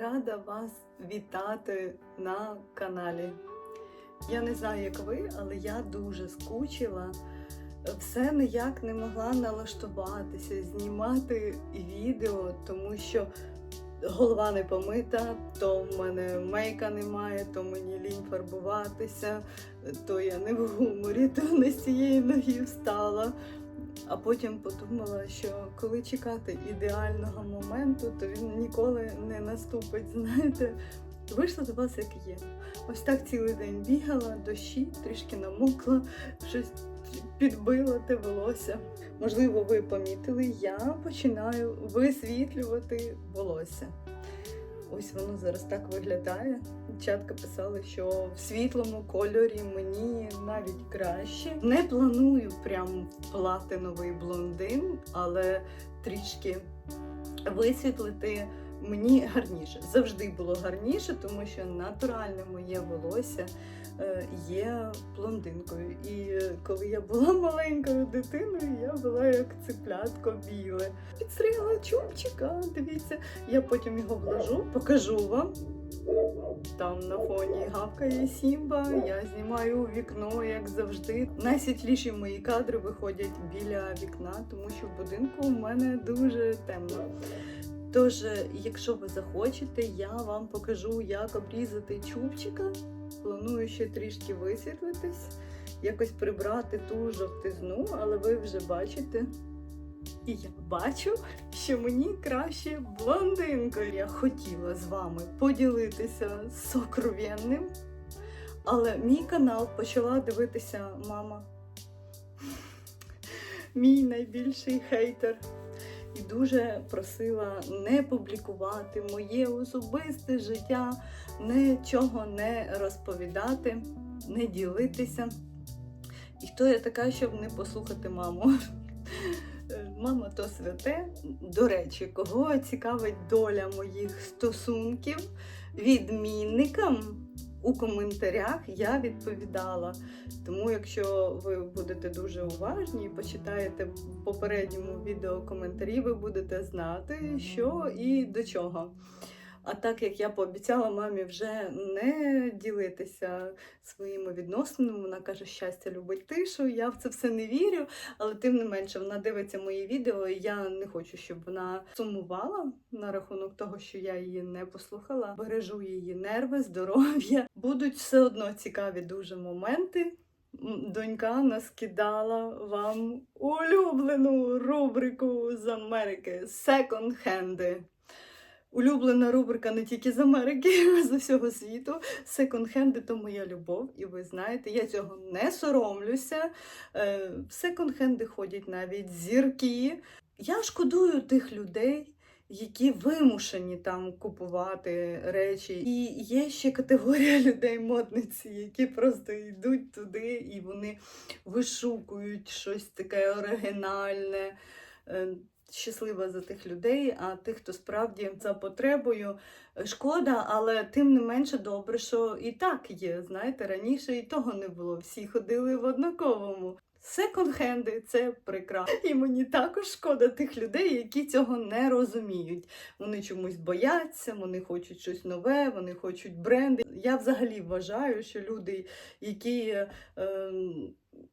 рада вас вітати на каналі. Я не знаю, як ви, але я дуже скучила. Все ніяк не могла налаштуватися, знімати відео, тому що голова не помита, то в мене мейка немає, то мені лінь фарбуватися, то я не в гуморі, то не з цієї ноги встала. А потім подумала, що коли чекати ідеального моменту, то він ніколи не наступить. Знаєте, вийшла до вас як є. Ось так цілий день бігала, дощі, трішки намокла, щось підбила те волосся. Можливо, ви помітили, я починаю висвітлювати волосся. Ось воно зараз так виглядає. Дівчатка писали, що в світлому кольорі мені навіть краще. Не планую прям платиновий блондин, але трішки висвітлити мені гарніше. Завжди було гарніше, тому що натуральне моє волосся є блондинкою. І е, коли я була маленькою дитиною, я була як циплятко біле. Підстригла чубчика, дивіться, я потім його вложу, покажу вам. Там на фоні гавкає Сімба, я знімаю у вікно, як завжди. Найсвітліші мої кадри виходять біля вікна, тому що в будинку у мене дуже темно. Тож, якщо ви захочете, я вам покажу, як обрізати чубчика. Планую ще трішки висвітлитись, якось прибрати ту жовтизну, але ви вже бачите. І я бачу, що мені краще блондинкою. Я хотіла з вами поділитися сокровенним, але мій канал почала дивитися мама. Мій найбільший хейтер. І дуже просила не публікувати моє особисте життя, нічого не розповідати, не ділитися. І хто я така, щоб не послухати маму? Мама то святе. До речі, кого цікавить доля моїх стосунків відмінникам у коментарях я відповідала. Тому, якщо ви будете дуже уважні і почитаєте в попередньому відео коментарі, ви будете знати, що і до чого. А так як я пообіцяла мамі вже не ділитися своїми відносинами, вона каже, щастя любить тишу. Я в це все не вірю, але тим не менше вона дивиться мої відео, і я не хочу, щоб вона сумувала на рахунок того, що я її не послухала. Бережу її нерви, здоров'я. Будуть все одно цікаві дуже моменти. Донька наскидала вам улюблену рубрику з Америки секонд-хенди. Улюблена рубрика не тільки з Америки, а з усього світу. Секонд-хенди то моя любов, і ви знаєте, я цього не соромлюся. Е, В секонд-хенди ходять навіть зірки. Я шкодую тих людей. Які вимушені там купувати речі, і є ще категорія людей модниці, які просто йдуть туди і вони вишукують щось таке оригінальне. Щаслива за тих людей, а тих, хто справді за потребою. Шкода, але тим не менше добре, що і так є. Знаєте, раніше і того не було. Всі ходили в однаковому. Секонд-хенди це прекрасно. І мені також шкода тих людей, які цього не розуміють. Вони чомусь бояться, вони хочуть щось нове, вони хочуть бренди. Я взагалі вважаю, що люди, які е,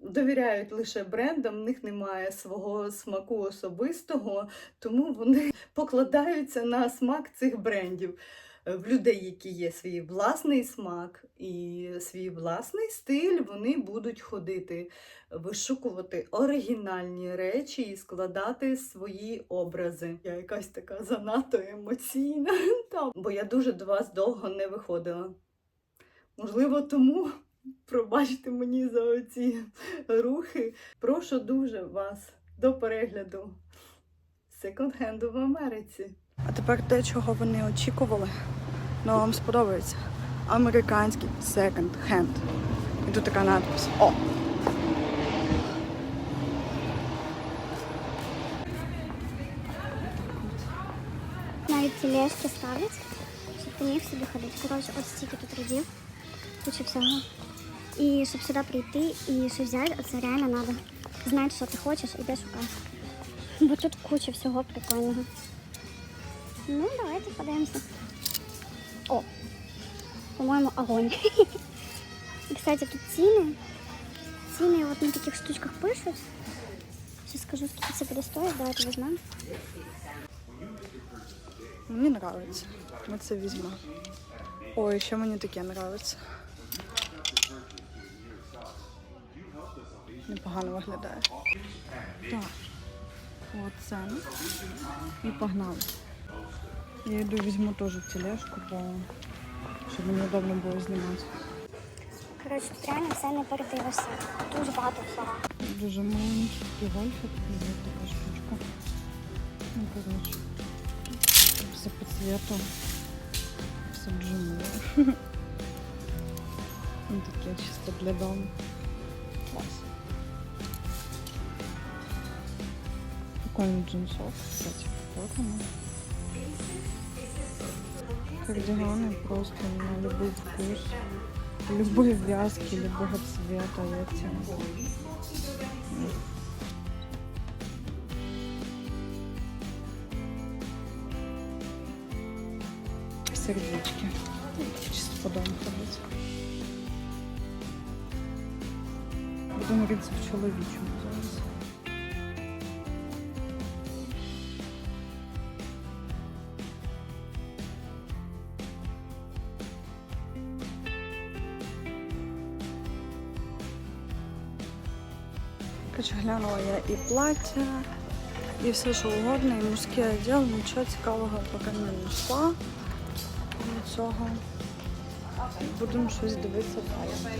довіряють лише брендам, в них немає свого смаку особистого, тому вони покладаються на смак цих брендів. В людей, які є свій власний смак і свій власний стиль, вони будуть ходити, вишукувати оригінальні речі і складати свої образи. Я якась така занадто емоційна, бо я дуже до вас довго не виходила. Можливо, тому пробачте мені за оці рухи. Прошу дуже вас до перегляду секонд-хенду в Америці. А тепер те, чого вони очікували, ну вам сподобається. Американський секонд-хенд. І тут така надпись. О! Навіть тележки ставлять, щоб ти міг собі ходити. Коротше, от стільки тут рядів, куча всього. І щоб сюди прийти і щось взяти, це реально треба знати, що ти хочеш, і де шукати. Бо тут куча всього прикольного. Ну, давайте подивимося. О, по-моему, огонь. И, кстати, тут ціни. Ціни вот на таких штучках пишуть. Сейчас скажу, сколько це буде стоїть, давайте візьмемо. Мені подобається. Ми це візьмемо. Ой, ще мені таке подобається. Непогано виглядає. Так. От ціни. І погнали. Я йду візьму теж тележку, бо щоб мені удобно було знімати. Коротше, реально все не передивишся. Дуже багато всього. Дуже маленький гольфик, і така штучка. Ну, коротше. Все по цвету. Все дуже мило. Ну, таке чисто для дому. Клас. Прикольний джинсов, кстати, форма. Кардиганы просто на любой вкус, любой вязки, любого цвета оттенка. Сердечки. Чисто по дому ходить. Буду миритися в чоловічому. Короче, глянула я і плаття, і все, що угодно, і мужський одяг, нічого цікавого поки не знайшла Нічого. Будемо щось дивитися далі.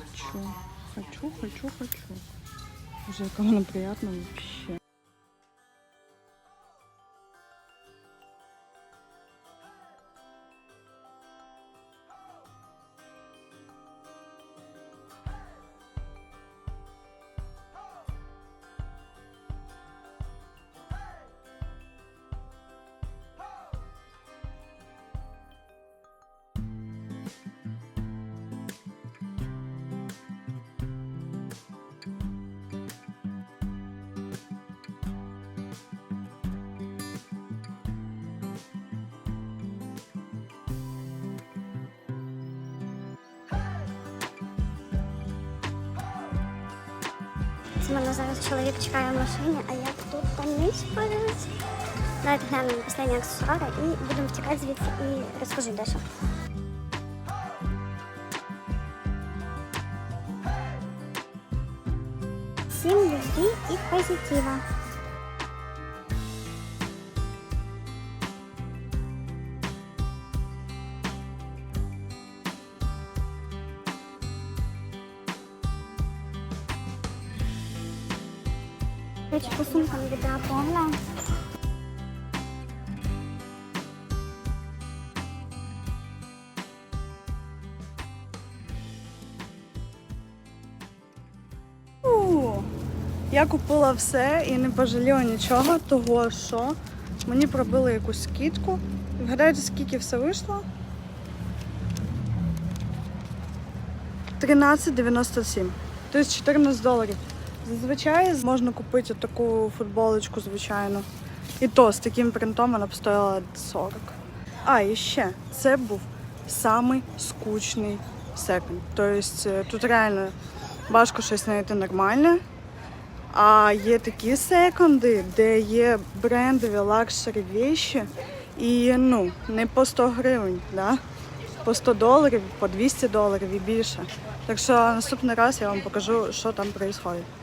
Хочу, хочу, хочу, хочу. Уже она приятно вообще. Мене зараз чоловік чекає в машині, а я тут спорюсь. Давайте глянемо останні аксесуари і будемо втікати звідси і розкажу дещо. Всім любви і позитива. Повна. Я купила все і не пожаліла нічого, того що мені пробили якусь скидку. Вгадайте, скільки все вийшло? 13,97. Тобто 14 доларів. Зазвичай можна купити таку футболочку, звичайно. І то з таким принтом вона б стоїла 40. А, і ще це був самий скучний секонд. Тобто е, тут реально важко щось знайти нормальне. А є такі секонди, де є брендові лакшері віші, і ну, не по 100 гривень, да? по 100 доларів, по 200 доларів і більше. Так що наступний раз я вам покажу, що там відбувається.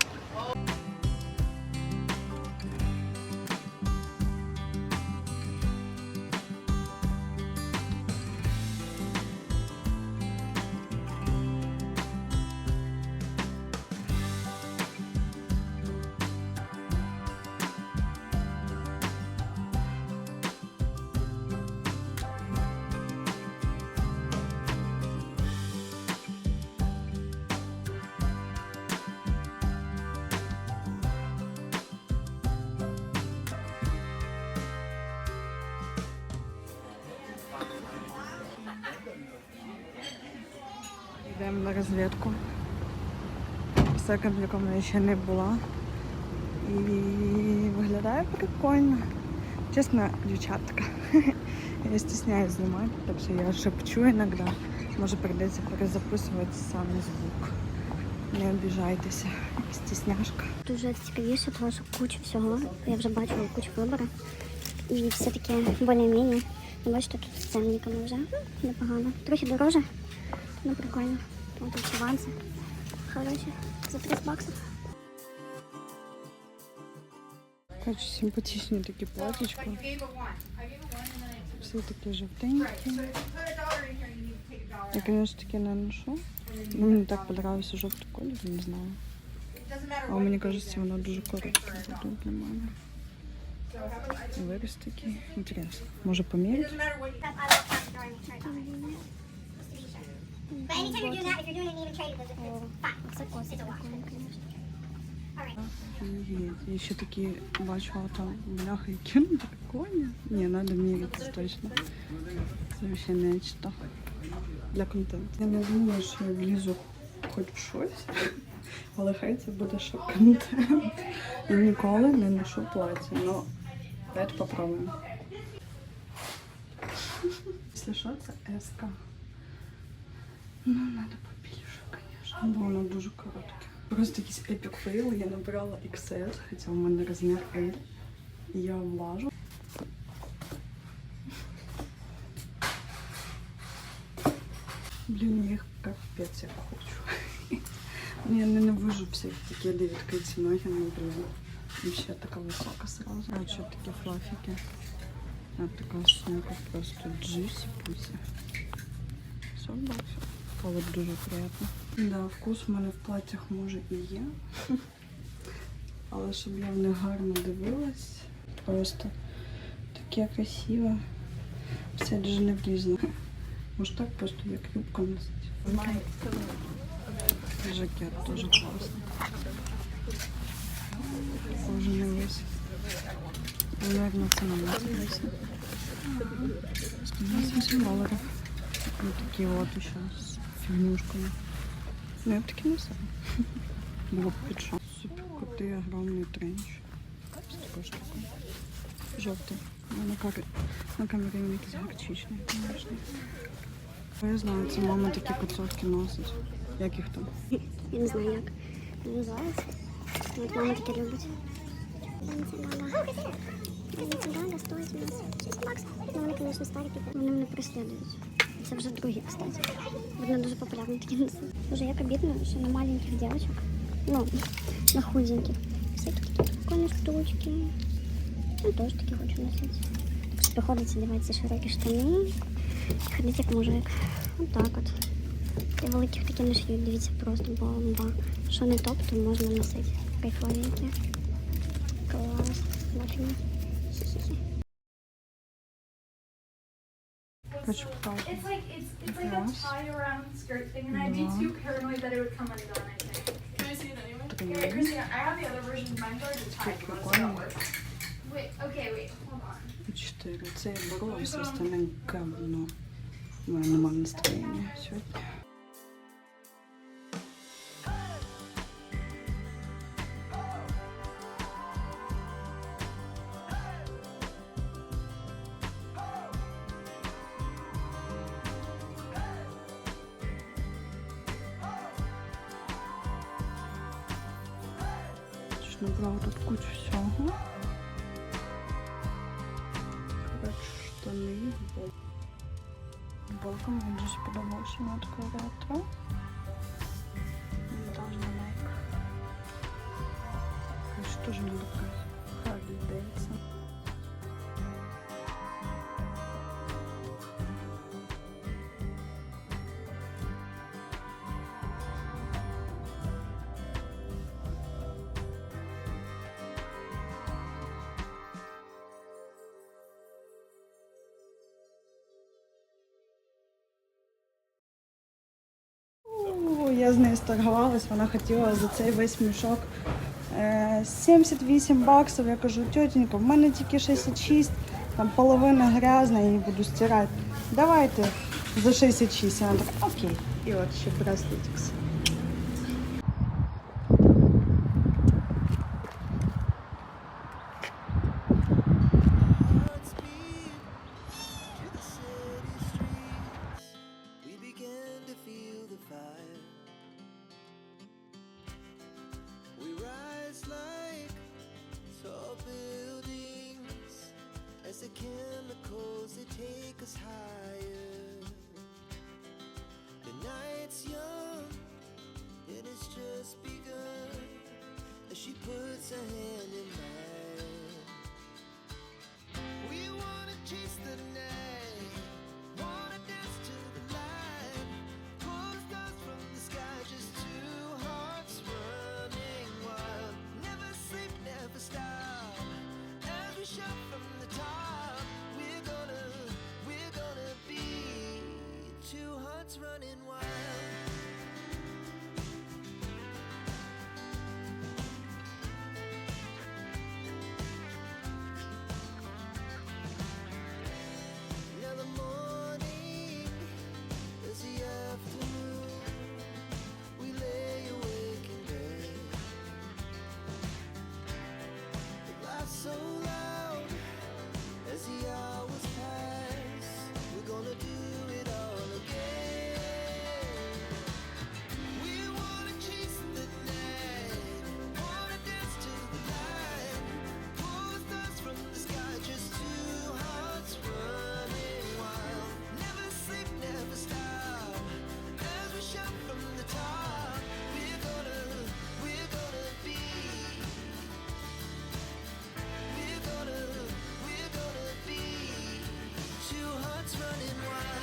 Йдемо на розвідку. Секонд, в якому я ще не була. І виглядає прикольно. Чесно, дівчатка. Я стісняюсь знімати, так що я шепчу іноді. Може прийдеться перезаписувати саме звук. Не обіжайтеся, стісняшка. Дуже цікавіше, тому що куча всього. Я вже бачила кучу вибору. І все таки більш-менш. Бачите, тут ценниками вже непогано. Трохи дороже, ну прикольно. Ось тут аванси. Хороші. За 30 баксів. Короче, симпатичні такі платічка. Всі такі жовтенькі. Я, конечно, таке не ношу. Ну, мені так подобався жовтий колір, не знаю. А мені кажеться, воно дуже коротке буде для мене. Виріс такий. Інтересно. Може поміряти? But anytime you're doing that, if you're doing an even trade, it's fine. It's it's a wash. Я ще такі бачила там бляхи, які прикольні. Ні, треба міряти точно. Це ще нечто для контенту. Я не думаю, що я влізу хоч в щось, але хай це буде ще контент. Я ніколи не ношу плаття, ну давайте попробуємо. Якщо що, це еска. Ну, треба побільше, звісно. Бо воно дуже коротке. Просто якийсь епік фейл. Я набрала XS, хоча у мене розмір L. Я влажу. Блін, я їх капець як хочу. Ну, Я ненавижу всі такі, де відкриті ноги, ну блін. І ще така висока сразу. А що такі флафіки. А така сумка просто джусі пусі. 40 Холод дуже приємно. Да, вкус в мене в платтях може і є. Але щоб я в них гарно дивилась, просто таке красиве. Все дуже не влізно. Може так просто як юбка носить. Жакет теж класний. Кожаний весь. Наверное, це на нас песня. 180 долларов. Вот такие вот еще с фигнюшками. Ну, я бы таки не сам. Было бы пиджак. Супер крутый, огромный тренч. С такой штукой. Желтый. Ну, на, кар... на камері він якийсь гарчичний, звісно. Я знаю, це мама такі коцовки носить. Як їх там? Я не знаю, як вони називаються. От мама таке любить. Бенцигага стоїть у нас 6 баксів. Ну, вони, звісно, старі піде. Вони мене преслідують. Це вже другі, кстати. Вони дуже популярні такі носи. Дуже як обідно, що на маленьких дівчаток, ну, на худеньких, всякі тут прикольні штучки. Я теж такі хочу носити. Так що приходиться давати ці широкі штани. Ходити як мужик. Отак от. І великих такі не шиють, дивіться, просто бомба. Що не топ, то можна носити. Кайфовенькі. Клас. Бачимо. Хочу показати. It's like it's it's like a Yes. tie around skirt thing, and I'd be Yeah. too paranoid that it would come undone. I think. Can I see it anyway? Три. Here, Christina, I have the other version. Mine's already tied. Тут You want to see how it прикольно. works? Wait. Okay. Wait. Hold on. І Чотири. Це я беру, а все остальне говно. У мене немає настроєння сьогодні. Я з нею сторгувалась, вона хотіла за цей весь мішок е, 78 баксів. Я кажу, тітенька, в мене тільки 66, там половина грязна, я її буду стирати. Давайте за 66. Вона така, окей. І от ще браслетикс. Running running wild.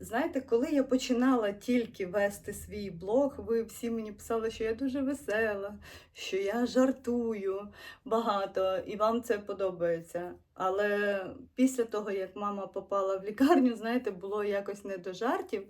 Знаєте, коли я починала тільки вести свій блог, ви всі мені писали, що я дуже весела, що я жартую багато, і вам це подобається. Але після того, як мама попала в лікарню, знаєте, було якось не до жартів.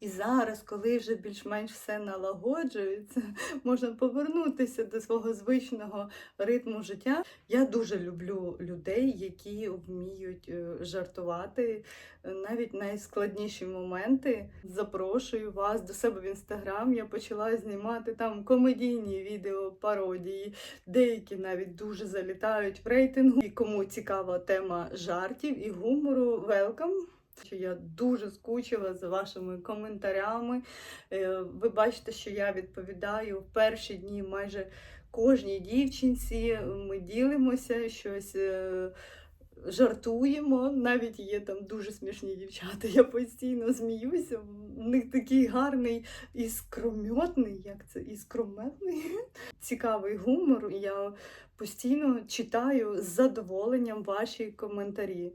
І зараз, коли вже більш-менш все налагоджується, можна повернутися до свого звичного ритму життя. Я дуже люблю людей, які вміють е, жартувати навіть найскладніші моменти. Запрошую вас до себе в інстаграм. Я почала знімати там комедійні відео, пародії, деякі навіть дуже залітають в рейтингу. І кому цікава тема жартів і гумору, велкам. Що я дуже скучила за вашими коментарями. Е, Ви бачите, що я відповідаю в перші дні майже кожній дівчинці. Ми ділимося щось. е, Жартуємо, навіть є там дуже смішні дівчата. Я постійно зміюся. В них такий гарний іскрометний, як це іскрометний, цікавий гумор. Я постійно читаю з задоволенням ваші коментарі.